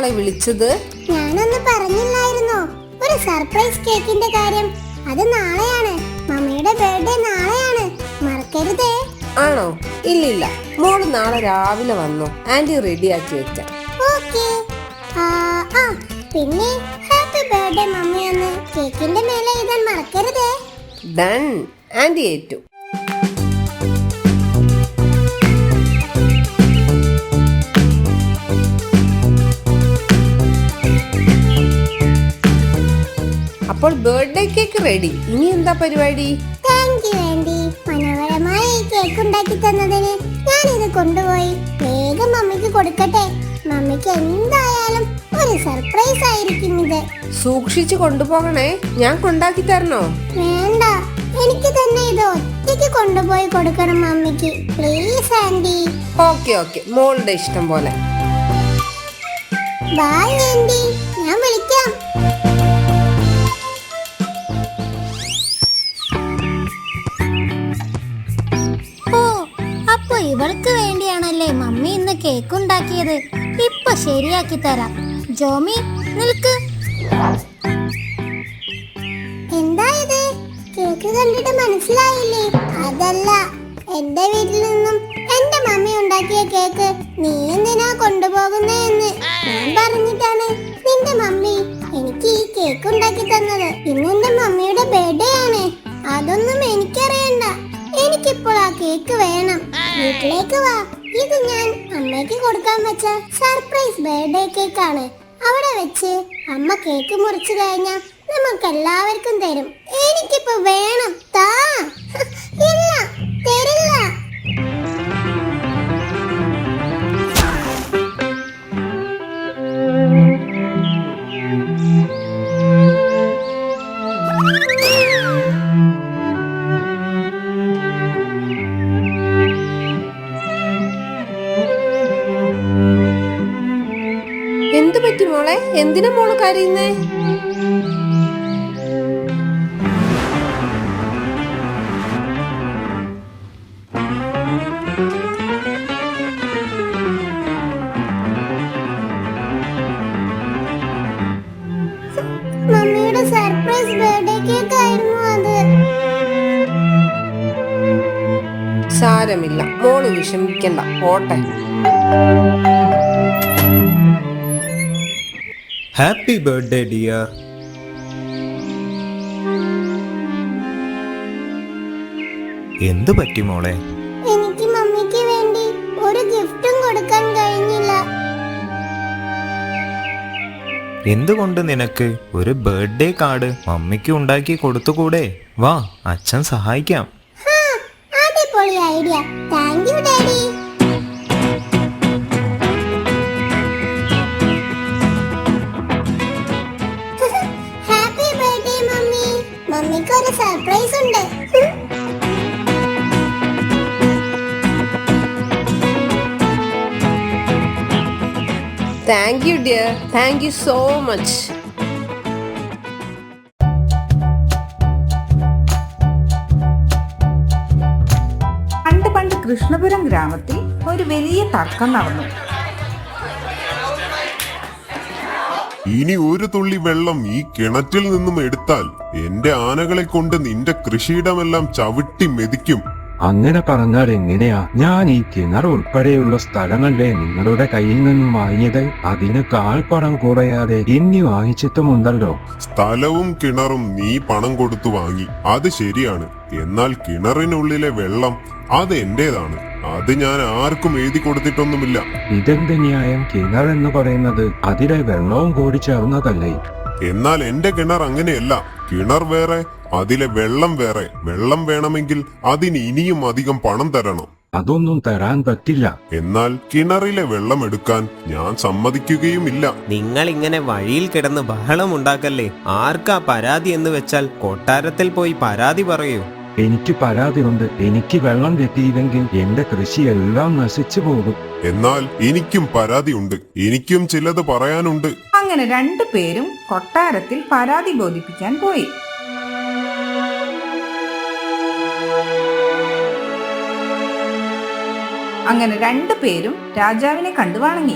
മോളെ വിളിച്ചത്? ഞാനൊന്ന് പറഞ്ഞില്ലായിരുന്നോ? ഒരു സർപ്രൈസ് കേക്കിന്റെ കാര്യം. അത് നാളെയാണ്. മമ്മിയുടെ ബർത്ത്ഡേ നാളെയാണ്. മറക്കരുതേ. ആണോ? ഇല്ലില്ല. മോൾ നാളെ രാവിലെ വന്നു. ആന്റി റെഡിയാക്കി വെച്ച ഓക്കേ. ആ ആ. പിന്നെ ഹാപ്പി ബർത്ത്ഡേ മമ്മി എന്ന് കേക്കിന്റെ മേലെ എഴുതാൻ മറക്കരുതേ. ഡൺ. ആന്റി ഏറ്റു. അപ്പോൾ ബർത്ത്ഡേ കേക്ക് റെഡി ഇനി എന്താ പരിപാടി? താങ്ക് യു ആൻഡി മനോഹരമായ ഈ കേക്ക് ഉണ്ടാക്കി തന്നതിന് ഞാൻ ഇത് കൊണ്ടുപോയി. വേഗം മമ്മിക്ക് കൊടുക്കട്ടെ. മമ്മിക്ക് എന്തായാലും ഒരു സർപ്രൈസ് ആയിരിക്കും ഇത്. സൂക്ഷിച്ചു കൊണ്ടുപോകണേ. ഞാൻ കൊണ്ടാക്കി തരണോ? വേണ്ട. എനിക്ക് തന്നെ ഇത് ഒറ്റയ്ക്ക് കൊണ്ടുപോയി കൊടുക്കണം മമ്മിക്ക്. പ്ലീസ് ആൻഡി ഓക്കെ ഓക്കെ മോളുടെ ഇഷ്ടം പോലെ. ബൈ ആൻഡി ഞാൻ വിളിക്കാം. കേക്ക് ഉണ്ടാക്കിയത്. ഇപ്പൊ ശരിയാക്കി തരാം. ജോമി നിൽക്ക്. എന്താ ഇത്? കേക്ക് കണ്ടിട്ട് മനസ്സിലായില്ലേ? അതല്ല എന്റെ വീട്ടിൽ നിന്നും എന്റെ മമ്മി ഉണ്ടാക്കിയ കേക്ക് നീ എന്തിനാ കൊണ്ടുപോകുന്നതെന്ന് ഞാൻ പറഞ്ഞിട്ടാണ് നിന്റെ മമ്മി എനിക്ക് ഈ കേക്ക് ഉണ്ടാക്കി തന്നത്. ഇന്ന് എന്റെ മമ്മിയുടെ ബർത്ത്ഡേ ആണ്. അതൊന്നും എനിക്കറിയണ്ട. എനിക്കിപ്പോൾ ആ കേക്ക് വേണം. വീട്ടിലേക്ക് വാ. അമ്മയ്ക്ക് കൊടുക്കാൻ വെച്ച സർപ്രൈസ് ബർത്ത്ഡേ കേക്കാണ് അവിടെ വെച്ച് അമ്മ കേക്ക് മുറിച്ചു കഴിഞ്ഞാൽ നമുക്ക് എല്ലാവർക്കും തരും. എനിക്കിപ്പോ വേണം താ. എന്തു മോളെ എന്തിനാ മോൾ കരയുന്നേ? മമ്മിയുടെ സർപ്രൈസ് ബർത്ത്ഡേ കേക്ക് ആയിരുന്നു അത്. സാരമില്ല. മോൾ വിഷമിക്കണ്ട. പോട്ടെ. ഹാപ്പി ബർത്ത്ഡേ ഡിയർ എന്ത് പറ്റി മോളെ? എനിക്ക് മമ്മിക്ക് വേണ്ടി ഒരു ഗിഫ്റ്റും കൊടുക്കാൻ കഴിഞ്ഞില്ല. എന്തുകൊണ്ട് നിനക്ക് ഒരു ബർത്ത്ഡേ കാർഡ് മമ്മിക്ക് ഉണ്ടാക്കി കൊടുത്തുകൂടെ? വാ അച്ഛൻ സഹായിക്കാം. അടിപൊളി idea. Thank you daddy. Thank you dear thank you so much പണ്ട് പണ്ട് കൃഷ്ണപുരം ഗ്രാമത്തിൽ ഒരു വലിയ തർക്കം നടന്നു. ഇനി ഒരു തുള്ളി വെള്ളം ഈ കിണറ്റിൽ നിന്നും എടുത്താൽ എന്റെ ആനകളെ കൊണ്ട് നിന്റെ കൃഷിയിടമെല്ലാം ചവിട്ടി മെതിക്കും. അങ്ങനെ പറഞ്ഞാൽ എങ്ങനെയാ? ഞാൻ ഈ കിണർ ഉൾപ്പെടെയുള്ള സ്ഥലങ്ങളിലെ നിങ്ങളുടെ കയ്യിൽ നിന്നും വാങ്ങിയത് അതിന് കാൽപ്പണം കുറയാതെ ഇനി വാങ്ങിച്ചിട്ടുമുണ്ടല്ലോ. സ്ഥലവും കിണറും നീ പണം കൊടുത്തു വാങ്ങി. അത് ശരിയാണ്. എന്നാൽ കിണറിനുള്ളിലെ വെള്ളം അത് എന്റേതാണ്. അത് ഞാൻ ആർക്കും എഴുതി കൊടുത്തിട്ടൊന്നുമില്ല. ഇതെന്ത് ന്യായം? കിണർ എന്ന് പറയുന്നത് അതിലെ വെള്ളവും കൂടി ചേർന്നതല്ലേ? എന്നാൽ എന്റെ കിണർ അങ്ങനെയല്ല. കിണർ വേറെ അതിലെ വെള്ളം വേറെ. വെള്ളം വേണമെങ്കിൽ അതിന് ഇനിയും അധികം പണം തരണം. അതൊന്നും തരാൻ പറ്റില്ല. എന്നാൽ കിണറിലെ വെള്ളം എടുക്കാൻ ഞാൻ സമ്മതിക്കുകയുമില്ല. നിങ്ങൾ ഇങ്ങനെ വഴിയിൽ കിടന്ന് ബഹളം ഉണ്ടാക്കല്ലേ? ആർക്കാ പരാതി എന്ന് വെച്ചാൽ കൊട്ടാരത്തിൽ പോയി പരാതി പറയൂ. എനിക്ക് പരാതി ഉണ്ട് എനിക്ക് വെള്ളം കിട്ടിയില്ലെങ്കിൽ എന്റെ കൃഷിയെല്ലാം നശിച്ചു പോകും. എന്നാൽ എനിക്കും പരാതി ഉണ്ട് എനിക്കും ചിലത് പറയാനുണ്ട്. അങ്ങനെ രണ്ടു പേരും കൊട്ടാരത്തിൽ പരാതി ബോധിപ്പിക്കാൻ പോയി. അങ്ങനെ രണ്ടു പേരും രാജാവിനെ കണ്ടു വണങ്ങി.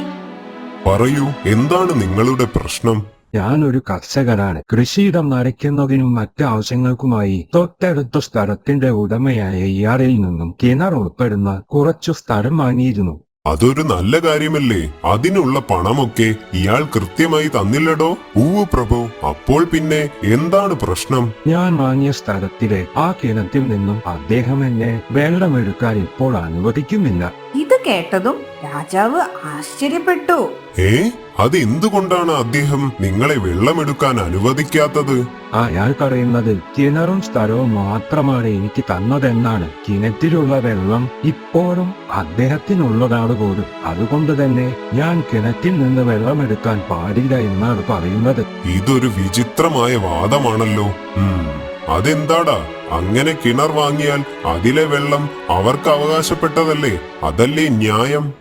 പറയൂ എന്താണ് നിങ്ങളുടെ പ്രശ്നം? ഞാനൊരു കർഷകനാണ്. കൃഷിയിടം നരയ്ക്കുന്നതിനും മറ്റ് ആവശ്യങ്ങൾക്കുമായി തൊട്ടടുത്ത സ്ഥലത്തിന്റെ ഉടമയായ ഇയാളിൽ നിന്നും കിണർ ഉൾപ്പെടുന്ന കുറച്ചു സ്ഥലം വാങ്ങിയിരുന്നു. അതൊരു നല്ല കാര്യമല്ലേ? അതിനുള്ള പണമൊക്കെ ഇയാൾ കൃത്യമായി തന്നില്ലടോ? ഊവ് പ്രഭു അപ്പോൾ പിന്നെ എന്താണ് പ്രശ്നം? ഞാൻ വാങ്ങിയ സ്ഥലത്തിലെ ആ കിണറ്റിൽ നിന്നും അദ്ദേഹം എന്നെ വെള്ളമെടുക്കാൻ ഇപ്പോൾ അനുവദിക്കുന്നില്ല. ഇത് കേട്ടതും രാജാവ് ആശ്ചര്യപ്പെട്ടു. ഏ? അത് എന്തുകൊണ്ടാണ് അദ്ദേഹം നിങ്ങളെ വെള്ളമെടുക്കാൻ അനുവദിക്കാത്തത്? അയാൾ പറയുന്നത് കിണറും സ്ഥലവും മാത്രമാണ് എനിക്ക് തന്നതെന്നാണ്. കിണറ്റിലുള്ള വെള്ളം ഇപ്പോഴും അദ്ദേഹത്തിനുള്ളതാണ് പോലും. അതുകൊണ്ട് തന്നെ ഞാൻ കിണറ്റിൽ നിന്ന് വെള്ളമെടുക്കാൻ പാടില്ല എന്നാണ് പറയുന്നത്. ഇതൊരു വിചിത്രമായ വാദമാണല്ലോ. ഉം, അതെന്താടാ? അങ്ങനെ കിണർ വാങ്ങിയാൽ അതിലെ വെള്ളം അവർക്ക് അവകാശപ്പെട്ടതല്ലേ? അതല്ലേ ന്യായം?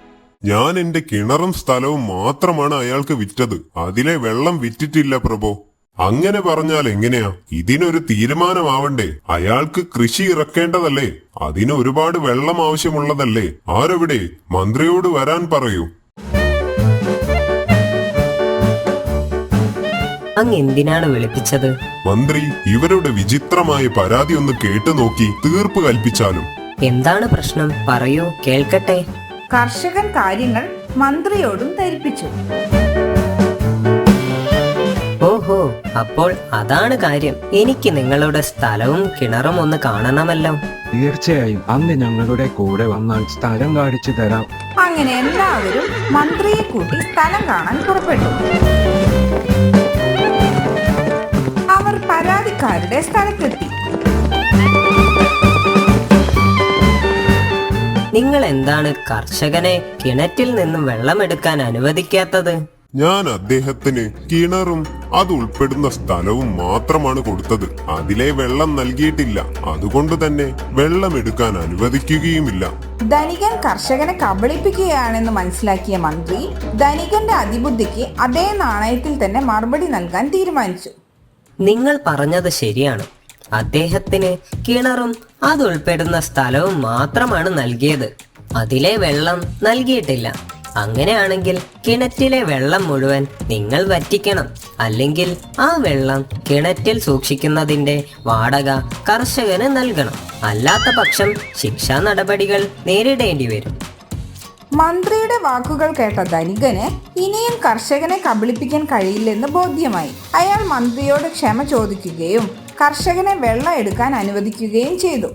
ഞാൻ എന്റെ കിണറും സ്ഥലവും മാത്രമാണ് അയാൾക്ക് വിറ്റത്. അതിലെ വെള്ളം വിറ്റിട്ടില്ല പ്രഭോ. അങ്ങനെ പറഞ്ഞാൽ എങ്ങനെയാ? ഇതിനൊരു തീരുമാനമാവണ്ടേ? അയാൾക്ക് കൃഷി ഇറക്കേണ്ടതല്ലേ? അതിന് ഒരുപാട് വെള്ളം ആവശ്യമുള്ളതല്ലേ? ആരെവിടെ? മന്ത്രിയോട് വരാൻ പറയൂ. അങ്ങ് എന്തിനാണ് വിളിപ്പിച്ചത്. മന്ത്രി ഇവരുടെ വിചിത്രമായ പരാതി ഒന്ന് കേട്ടു നോക്കി തീർപ്പ് കൽപ്പിച്ചാലും. എന്താണ് പ്രശ്നം? പറയൂ കേൾക്കട്ടെ. കർഷകൻ കാര്യങ്ങൾ മന്ത്രിയോടും ധരിപ്പിച്ചു. ഓഹോ അപ്പോൾ അതാണ് കാര്യം. എനിക്ക് നിങ്ങളുടെ സ്ഥലവും കിണറും ഒന്ന് കാണണമല്ലോ. തീർച്ചയായും. അന്ന് ഞങ്ങളുടെ കൂടെ വന്നാൽ സ്ഥലം കാണിച്ചു തരാം. അങ്ങനെ എല്ലാവരും മന്ത്രിയെ കൂട്ടി സ്ഥലം കാണാൻ പുറപ്പെട്ടു. പരാതിക്കാരുടെ സ്ഥലത്തെത്തി. നിങ്ങൾ എന്താണ് കർഷകനെ കിണറ്റിൽ നിന്നും വെള്ളമെടുക്കാൻ അനുവദിക്കാത്തത്? ഞാൻ അദ്ദേഹത്തിന് കിണറും അത് ഉൾപ്പെടുന്ന സ്ഥലവും മാത്രമാണ് കൊടുത്തത്. അതിലെ വെള്ളം നൽകിയിട്ടില്ല. അതുകൊണ്ട് തന്നെ വെള്ളം എടുക്കാൻ അനുവദിക്കുകയുമില്ല. ധനികൻ കർഷകനെ കബളിപ്പിക്കുകയാണെന്ന് മനസ്സിലാക്കിയ മന്ത്രി ധനികന്റെ അതിബുദ്ധിക്ക് അതേ നാണയത്തിൽ തന്നെ മറുപടി നൽകാൻ തീരുമാനിച്ചു. നിങ്ങൾ പറഞ്ഞത് ശരിയാണ്. അദ്ദേഹത്തിന് കിണറും അതുൾപ്പെടുന്ന സ്ഥലവും മാത്രമാണ് നൽകിയത്. അതിലെ വെള്ളം നൽകിയിട്ടില്ല. അങ്ങനെയാണെങ്കിൽ കിണറ്റിലെ വെള്ളം മുഴുവൻ നിങ്ങൾ വറ്റിക്കണം. അല്ലെങ്കിൽ ആ വെള്ളം കിണറ്റിൽ സൂക്ഷിക്കുന്നതിന്റെ വാടക കർഷകന് നൽകണം. അല്ലാത്ത പക്ഷം ശിക്ഷാ നടപടികൾ നേരിടേണ്ടി വരും. മന്ത്രിയുടെ വാക്കുകൾ കേട്ട ധനികന് ഇനിയും കർഷകനെ കബളിപ്പിക്കാൻ കഴിയില്ലെന്ന് ബോധ്യമായി. അയാൾ മന്ത്രിയോട് ക്ഷമ ചോദിക്കുകയും കർഷകനെ വെള്ളം എടുക്കാൻ അനുവദിക്കുകയും ചെയ്തു.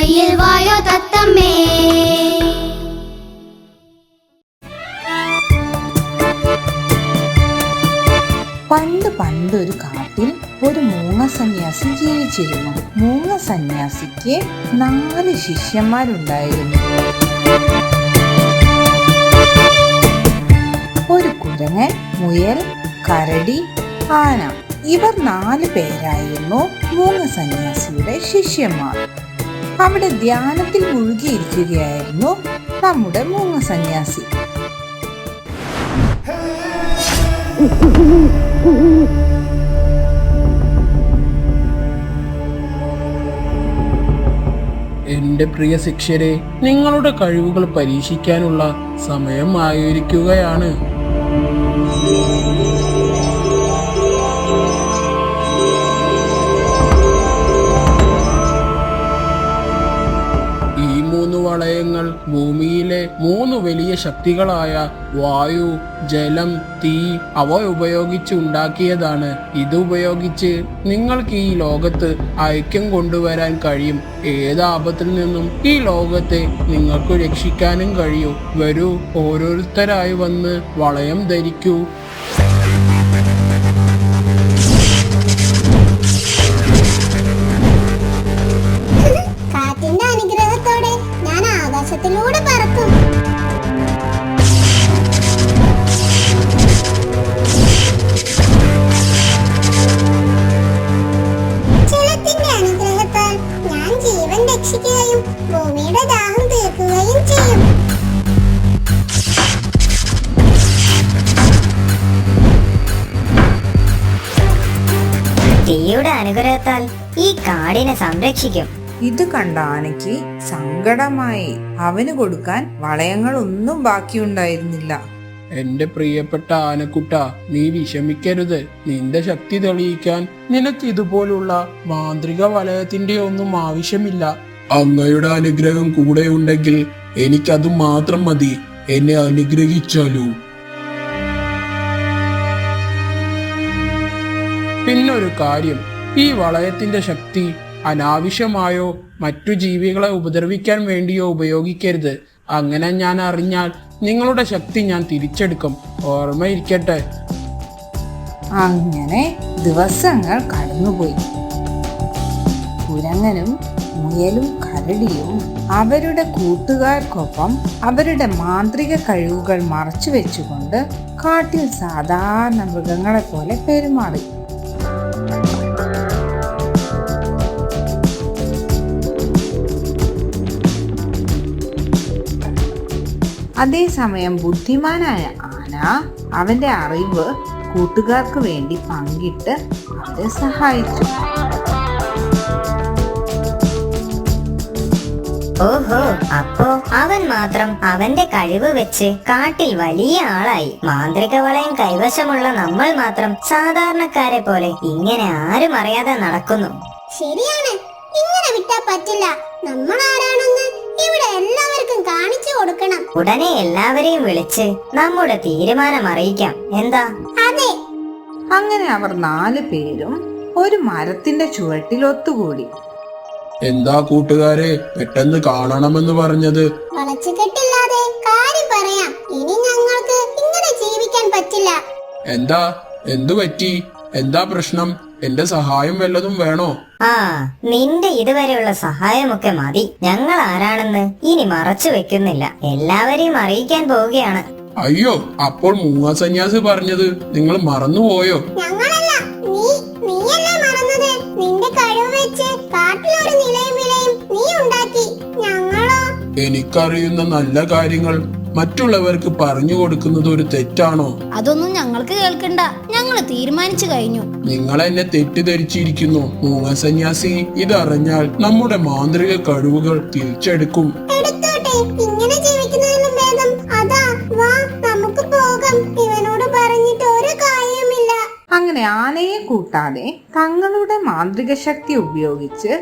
കയ്യിൽ വായോ തത്തമ്മേ. പണ്ട് പണ്ട് ഒരു കാട്ടിൽ ഒരു മൂങ്ങ സന്യാസി ജീവിച്ചിരുന്നു. മൂങ്ങ സന്യാസിക്ക് നാല് ശിഷ്യന്മാരുണ്ടായിരുന്നു. ഒരു കുരങ്ങൻ മുയൽ കരടി ആന. ഇവർ നാല് പേരായിരുന്നു മൂങ്ങ സന്യാസിയുടെ ശിഷ്യന്മാർ. അവിടെ ധ്യാനത്തിൽ മുഴുകിയിരിക്കുകയായിരുന്നു നമ്മുടെ മൂങ്ങ സന്യാസി. എന്റെ പ്രിയ ശിഷ്യരെ നിങ്ങളുടെ കഴിവുകൾ പരീക്ഷിക്കാനുള്ള സമയം ആയിരിക്കുകയാണ്. ഭൂമിയിലെ മൂന്ന് വലിയ ശക്തികളായ വായു ജലം തീ അവ ഉപയോഗിച്ച് ഉണ്ടാക്കിയതാണ്. ഇത് ഉപയോഗിച്ച് നിങ്ങൾക്ക് ഈ ലോകത്ത് ഐക്യം കൊണ്ടുവരാൻ കഴിയും. ഏത് ആപത്തിൽ നിന്നും ഈ ലോകത്തെ നിങ്ങൾക്ക് രക്ഷിക്കാനും കഴിയും. വരൂ ഓരോരുത്തരായി വന്ന് വളയം ധരിക്കൂ. സംരക്ഷിക്കും. ഇത് കണ്ട ആനയ്ക്ക് സങ്കടമായി. അവന് കൊടുക്കാൻ വളയങ്ങളൊന്നും ബാക്കിയുണ്ടായിരുന്നില്ല. എന്റെ പ്രിയപ്പെട്ട ആനക്കുട്ട നീ വിഷമിക്കരുത്. നിന്റെ ശക്തി തെളിയിക്കാൻ നിനക്ക് ഇതുപോലുള്ള മാന്ത്രിക വലയത്തിന്റെ ഒന്നും ആവശ്യമില്ല. അങ്ങയുടെ അനുഗ്രഹം കൂടെ ഉണ്ടെങ്കിൽ എനിക്കത് മാത്രം മതി. എന്നെ അനുഗ്രഹിച്ചാലും? പിന്നൊരു കാര്യം. ഈ വളയത്തിന്റെ ശക്തി അനാവശ്യമായോ മറ്റു ജീവികളെ ഉപദ്രവിക്കാൻ വേണ്ടിയോ ഉപയോഗിക്കരുത്. അങ്ങനെ ഞാൻ അറിഞ്ഞാൽ നിങ്ങളുടെ ശക്തി ഞാൻ തിരിച്ചെടുക്കും. ഓർമ്മയിരിക്കട്ടെ. അങ്ങനെ ദിവസങ്ങൾ കടന്നുപോയി. കുരങ്ങനും മുയലും കരടിയും അവരുടെ കൂട്ടുകാർക്കൊപ്പം അവരുടെ മാന്ത്രിക കഴിവുകൾ മറച്ചു വെച്ചുകൊണ്ട് കാട്ടിൽ സാധാരണ മൃഗങ്ങളെ പോലെ പെരുമാറി. അതേസമയം ബുദ്ധിമാനായ ആന അവന്റെ അറിവ് കൂട്ടുകാർക്ക് വേണ്ടി പങ്കിട്ട് അവരെ സഹായിച്ചു. ഓഹോ അപ്പോ അവൻ മാത്രം അവന്റെ കഴിവ് വെച്ച് കാട്ടിൽ വലിയ ആളായി. മാന്ത്രിക വളയം കൈവശമുള്ള നമ്മൾ മാത്രം സാധാരണക്കാരെ പോലെ ഇങ്ങനെ ആരും അറിയാതെ നടക്കുന്നു. ശരിയാണ്. ഇങ്ങനെ വിട്ടാ പറ്റില്ല. നമ്മൾ ആരാണെന്ന് കാണിച്ചു കൊടുക്കണം. ഉടനെ എല്ലാവരെയും വിളിച്ച് നമ്മുടെ തീരുമാനം അറിയിക്കാം. എന്താ? അതെ. അങ്ങനെ അവർ നാല് പേരും ഒരു മരത്തിന്റെ ചുവട്ടിൽ ഒത്തുകൂടി. എന്താ കൂട്ടുകാരെ പെട്ടെന്ന് കാണണമെന്ന് പറഞ്ഞത്? വളച്ചുകെട്ടില്ലാതെ കാര്യം പറയാം. ഇനി ഞങ്ങൾക്ക് ഇങ്ങനെ ജീവിക്കാൻ പറ്റില്ല. എന്താ? എന്തു പറ്റി? എന്താ പ്രശ്നം? എന്റെ സഹായം വല്ലതും വേണോ? ആ നിന്റെ ഇതുവരെയുള്ള സഹായമൊക്കെ മതി. ഞങ്ങൾ ആരാണെന്ന് ഇനി മറച്ചു വെക്കുന്നില്ല. എല്ലാവരെയും അറിയിക്കാൻ പോവുകയാണ്. അയ്യോ അപ്പോൾ മൂങ്ങ സന്യാസി പറഞ്ഞത് നിങ്ങൾ മറന്നുപോയോ? ഞങ്ങളല്ല നീ നീയല്ലേ മറന്നത്? നിന്റെ കഴിവ് വെച്ച് കാട്ടിലൊരു നിലയും വിലയും നീ ഉണ്ടാക്കി. ഞങ്ങളോ? എനിക്കറിയുന്ന നല്ല കാര്യങ്ങൾ മറ്റുള്ളവർക്ക് പറഞ്ഞു കൊടുക്കുന്നത് ഒരു തെറ്റാണോ? അതൊന്നും ഞങ്ങൾക്ക് കേൾക്കണ്ട. ഞങ്ങൾ തീരുമാനിച്ചു കഴിഞ്ഞു. നിങ്ങൾ എന്നെ തെറ്റിദ്ധരിച്ചിരിക്കുന്നു. മൂങ്ങ സന്യാസി ഇതറിഞ്ഞാൽ നമ്മുടെ മാന്ത്രിക കഴിവുകൾ തിരിച്ചെടുക്കും. എടുത്തോട്ടെ ഇങ്ങനെ ജീവിക്കുന്നതിലും ഭേദം. അതാ വാ നമുക്ക് പോകാം. ഇവനോട് പറഞ്ഞിട്ട് ഒരു കാര്യമില്ല അങ്ങനെ ആനയെ കൂട്ടാതെ തങ്ങളുടെ മാന്ത്രിക ശക്തി ഉപയോഗിച്ച്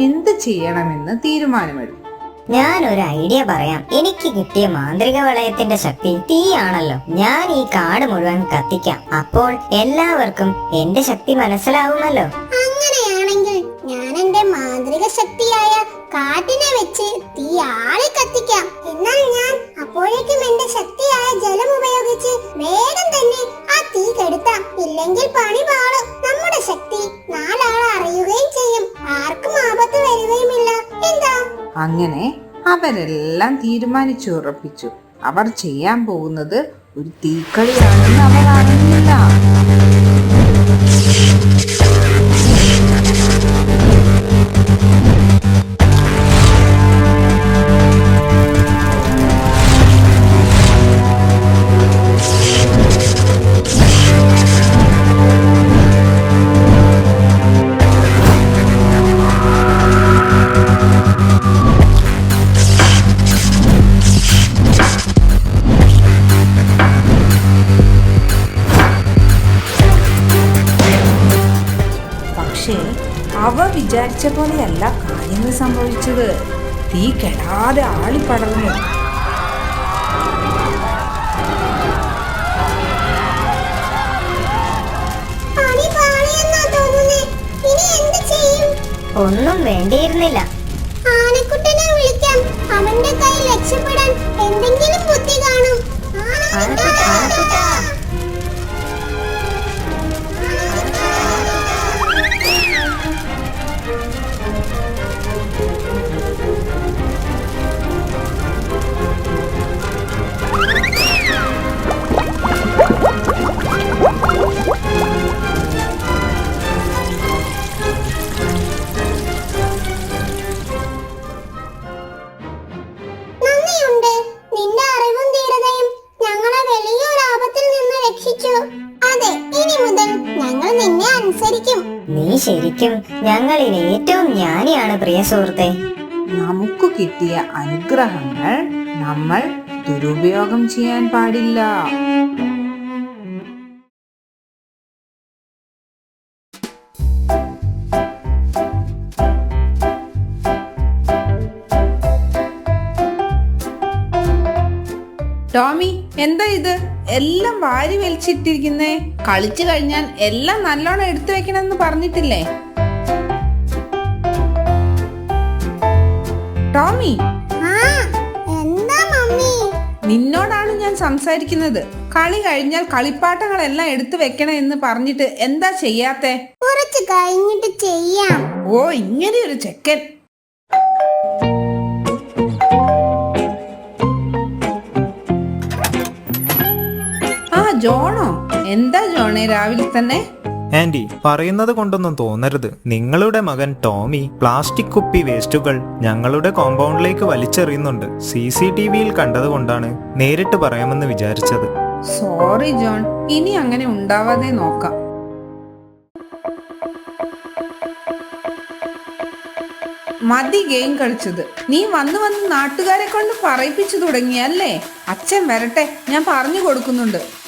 എന്ത് ചെയ്യണമെന്ന് തീരുമാനമെടുത്തു. ഞാൻ ഒരു ഐഡിയ പറയാം. എനിക്ക് കിട്ടിയ മാന്ത്രിക വളയത്തിന്റെ ശക്തി തീയാണല്ലോ. ഞാൻ ഈ കാട് മുഴുവൻ കത്തിക്കാം. അപ്പോൾ എല്ലാവർക്കും എന്റെ ശക്തി മനസ്സിലാവുമല്ലോ. അങ്ങനെയാണെങ്കിൽ ഞാൻ എന്റെ മാന്ത്രിക ശക്തിയായ കാട്ടിനെ വെച്ച് തീ ആളി കത്തിക്കാം. എന്നാൽ ഞാൻ അപ്പോഴേക്കും എന്റെ ശക്തിയായ ജലം ഉപയോഗിച്ച് വേഗം തന്നെ ആ തീ കെടുത്താം. ഇല്ലെങ്കിൽ പണി പാളും. നമ്മുടെ ശക്തി നാലാൾ അറിയുകയും ചെയ്യും. ആർക്കും ആപത്ത് വരികയുമില്ല. എന്താ? അങ്ങനെ അവരെല്ലാം തീരുമാനിച്ചു ഉറപ്പിച്ചു അവർ ചെയ്യാൻ പോകുന്നത് ഒരു തീക്കളിയാണെന്ന് അവർ അറിഞ്ഞില്ല. പോലെയല്ല കാര്യങ്ങൾ സംഭവിച്ചത്. തീ കെടാതെ ആളിപ്പടർന്നു. പണി പാളിയെന്നാ തോന്നുന്നേ. ഇനി എന്ത് ചെയ്യും? ഒന്നും വേണ്ടിയിരുന്നില്ല. സുഹൃത്തെ. നമുക്ക് കിട്ടിയ അനുഗ്രഹങ്ങൾ നമ്മൾ ദുരുപയോഗം ചെയ്യാൻ പാടില്ല. ടോമി എന്താ ഇത്? എല്ലാം വാരി വലിച്ചിട്ടിരിക്കുന്നേ. കളിച്ചു കഴിഞ്ഞാൽ എല്ലാം നല്ലോണം എടുത്തു വെക്കണമെന്ന് പറഞ്ഞിട്ടില്ലേ? ടോമി. നിന്നോടാണ് ഞാൻ സംസാരിക്കുന്നത്. കളി കഴിഞ്ഞാൽ കളിപ്പാട്ടങ്ങളെല്ലാം എടുത്തു വെക്കണം എന്ന് പറഞ്ഞിട്ട് എന്താ ചെയ്യാത്തെ? കുറച്ച് കഴിഞ്ഞിട്ട് ചെയ്യാം. ഓ ഇങ്ങനെ ഒരു ചെക്കൻ. ആ ജോണോ? എന്താ ജോണേ രാവിലെ തന്നെ? ആന്റി പറയുന്നത് കൊണ്ടൊന്നും തോന്നരുത്. നിങ്ങളുടെ മകൻ ടോമി പ്ലാസ്റ്റിക് കുപ്പി വേസ്റ്റുകൾ ഞങ്ങളുടെ കോമ്പൗണ്ടിലേക്ക് വലിച്ചെറിയുന്നുണ്ട്. സി സി ടി വിയിൽ കണ്ടതുകൊണ്ടാണ് നേരിട്ട് പറയാമെന്ന് വിചാരിച്ചത്. Sorry John. ഇനി അങ്ങനെ ഉണ്ടാവാതെ നോക്കാം. മതി ഗെയിം കളിച്ചത്. നീ വന്ന് വന്ന് നാട്ടുകാരെ കൊണ്ട് പറയിപ്പിച്ചു തുടങ്ങിയല്ലേ അച്ഛൻ വരട്ടെ ഞാൻ പറഞ്ഞു കൊടുക്കുന്നുണ്ട്.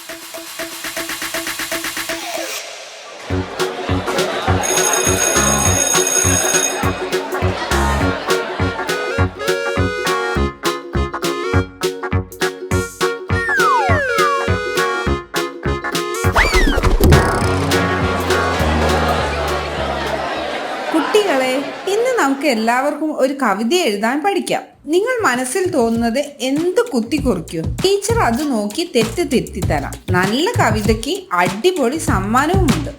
എല്ലാവർക്കും ഒരു കവിത എഴുതാൻ പഠിക്കാം. നിങ്ങൾ മനസ്സിൽ തോന്നുന്നത് എന്ത് കുത്തി കുറിക്കൂ? ടീച്ചർ അത് നോക്കി തെറ്റ് തിരുത്തി തരാം നല്ല കവിതയ്ക്ക് അടിപൊളി സമ്മാനവുമുണ്ട്.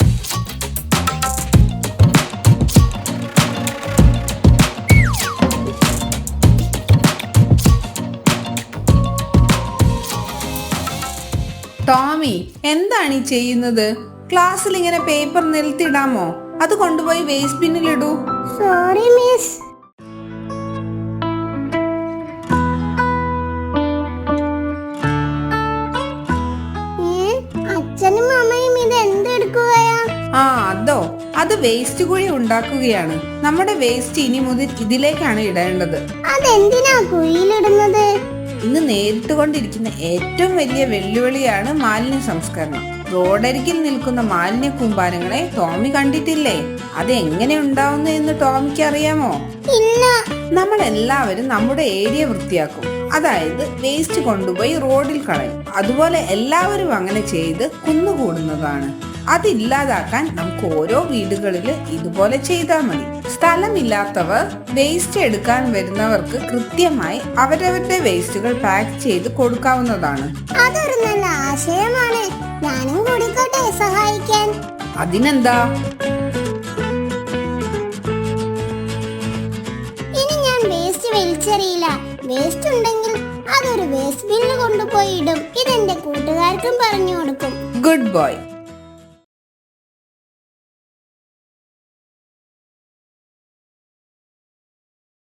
ടോമി എന്താണ് ഈ ചെയ്യുന്നത്? ക്ലാസ്സിൽ ഇങ്ങനെ പേപ്പർ നിലത്തിടാമോ? അത് കൊണ്ടുപോയി വേസ്റ്റ് ബിന്നിൽ ഇടൂ സോറി മിസ് അച്ഛനും അമ്മയും ഇത് എന്തെടുക്കുകയാ? ആ അതോ. അത് വേസ്റ്റ് കുഴി ഉണ്ടാക്കുകയാണ്. നമ്മുടെ വേസ്റ്റ് ഇനി മുതൽ ഇതിലേക്കാണ് ഇടേണ്ടത്. അതെന്തിനാ കുഴിയിലിടുന്നത്? ഇന്ന് നേരിട്ട് കൊണ്ടിരിക്കുന്ന ഏറ്റവും വലിയ വെല്ലുവിളിയാണ് മാലിന്യ സംസ്കരണം. റോഡരികിൽ നിൽക്കുന്ന മാലിന്യ കൂമ്പാരങ്ങളെ ടോമി കണ്ടിട്ടില്ലേ? അത് എങ്ങനെ ഉണ്ടാവുന്നു എന്ന് ടോമിക്ക് അറിയാമോ? ഇല്ല. നമ്മൾ എല്ലാവരും നമ്മുടെ ഏരിയ വൃത്തിയാക്കും. അതായത് വേസ്റ്റ് കൊണ്ടുപോയി റോഡിൽ കളയും. അതുപോലെ എല്ലാവരും അങ്ങനെ ചെയ്ത് കുന്നുകൂടുന്നതാണ്. അതില്ലാതാക്കാൻ നമുക്ക് ഓരോ വീടുകളിൽ ഇതുപോലെ ചെയ്താൽ മതി. സ്ഥലമില്ലാത്തവർ വേസ്റ്റ് എടുക്കാൻ വരുന്നവർക്ക് കൃത്യമായി അവരവരുടെ വേസ്റ്റുകൾ പാക്ക് ചെയ്ത് കൊടുക്കാവുന്നതാണ്. അതൊരു നല്ല ആശയമാണ്. ഞാനും കൂടിക്കോട്ടെ സഹായിക്കാൻ. അതിനെന്താ? ഇനി ഞാൻ വേസ്റ്റ് വലിച്ചെറിയില്ല. വേസ്റ്റ് ഉണ്ടെങ്കിൽ അതൊരു വേസ്റ്റ് ബിന്നിൽ കൊണ്ടുപോയി ഇടും. ഇതെന്റെ കൂട്ടുകാർക്കും പറഞ്ഞു കൊടുക്കും. Good boy